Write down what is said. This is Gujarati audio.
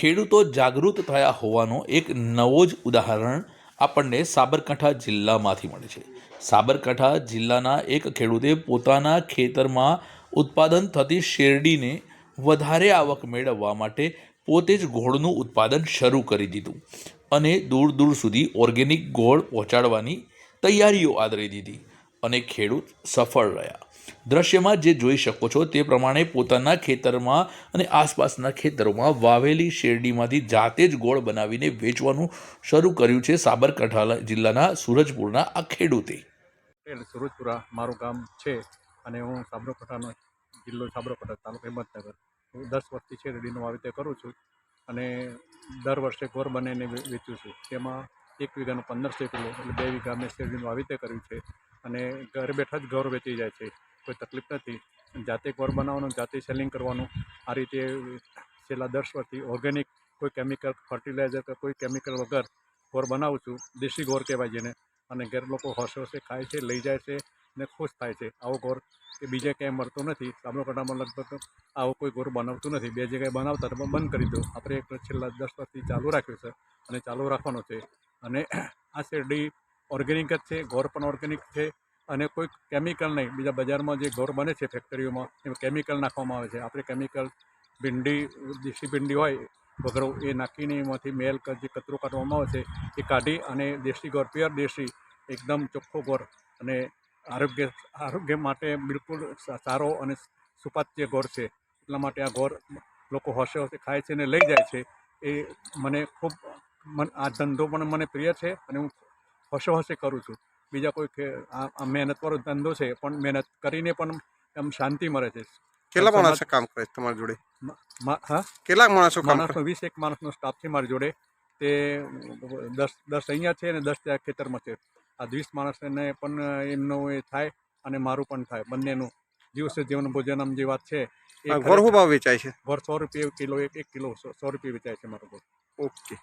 ખેડૂતો જાગૃત થયા હોવાનો એક નવો જ ઉદાહરણ આપણને સાબરકાંઠા જિલ્લામાંથી મળે છે. સાબરકાંઠા જિલ્લાના એક ખેડૂતે પોતાના ખેતરમાં ઉત્પાદન થતી શેરડીને વધારે આવક મેળવવા માટે પોતે જ ગોળનું ઉત્પાદન શરૂ કરી દીધું અને દૂર દૂર સુધી ઓર્ગેનિક ગોળ પહોંચાડવાની તૈયારીઓ આદરી દીધી. અને ખેડૂત સફળ રહ્યા. દ્રશ્યમાં જે જોઈ શકો છો તે પ્રમાણે પોતાના ખેતરમાં અને આસપાસના ખેતરોમાં વાવેલી શેરડીમાંથી જાતે જ ગોળ બનાવીને વેચવાનું શરૂ કર્યું છે સાબરકાંઠા જિલ્લાના સૂરજપુરના આ ખેડૂતે. સુરજપુરા મારું ગામ છે અને હું સાબરકાંઠાનો જિલ્લો સાબરકાંઠા તાલુકો હિંમતનગર. હું દસ વર્ષથી શેરડીનું વાવેતર કરું છું અને દર વર્ષે ગોળ બનાવીને વેચું છું. તેમાં એક વીઘાનું પંદરસો કિલો એટલે બે વીઘા મેં શેરડીનું વાવેતર કર્યું છે. અને ઘરે બેઠા જ ઘર વેચી જાય છે. કોઈ તકલીફ નથી. જાતે ઘર બનાવવાનું, જાતે સેલિંગ કરવાનું. આ રીતે છેલ્લા દસ વર્ષથી ઓર્ગેનિક કોઈ કેમિકલ ફર્ટિલાઇઝર કે કોઈ કેમિકલ વગર ઘોર બનાવું છું, દેશી ઘોર કહેવાય જેને. અને ઘેર લોકો હોશે હોશે ખાય છે, લઈ જાય છે ને ખુશ થાય છે. આવો ગોર કે બીજે ક્યાંય મળતો નથી. સાબરકાંઠામાં લગભગ આવો કોઈ ગોર બનાવતું નથી. બે જગ્યાએ બનાવતા તો બંધ કરી દો આપણે એક છેલ્લા દસ વર્ષથી ચાલુ રાખ્યું છે અને ચાલુ રાખવાનો છે. અને આ શેરડી ઓર્ગેનિક જ છે, ઘોર પણ ઓર્ગેનિક છે અને કોઈ કેમિકલ નહીં. બીજા બજારમાં જે ઘોર બને છે ફેક્ટરીઓમાં એમાં કેમિકલ નાખવામાં આવે છે. આપણે કેમિકલ ભીંડી, દેશી ભીંડી હોય વગર એ નાખીને એમાંથી મેલ જે કચરો કાઢવામાં આવે છે, એ કાઢી અને દેશી ગોળ પ્યોર દેશી, એકદમ ચોખ્ખો ગોળ અને આરોગ્ય આરોગ્ય માટે બિલકુલ સારો અને સુપાચ્ય ગોળ છે. એટલા માટે આ ગોળ લોકો હોશે હોશે ખાય છે અને લઈ જાય છે. એ મને ખૂબ, મન, આ ધંધો પણ મને પ્રિય છે અને હું હોશે હશે કરું છું. બીજા કોઈ કે આ મહેનતવાળો ધંધો છે પણ મહેનત કરીને પણ એમ શાંતિ મળે છે. કેટલા માણસો કામ કરે છે તમારી જોડે? હા? કેટલા માણસો માણસનો વીસ એક માણસનો સ્ટાફ છે મારી જોડે. તે દસ દસ અહીંયા છે અને દસ ત્યાં ખેતરમાં છે. આ વીસ માણસને પણ એમનું એ થાય અને મારું પણ થાય બંનેનું. દિવસે જીવન ભોજનમ જે વાત છે એ ઘર ભાવ વેચાય છે? ઘર સો રૂપિયા કિલો એક એક કિલો સો રૂપિયા વેચાય છે મારો ઓકે.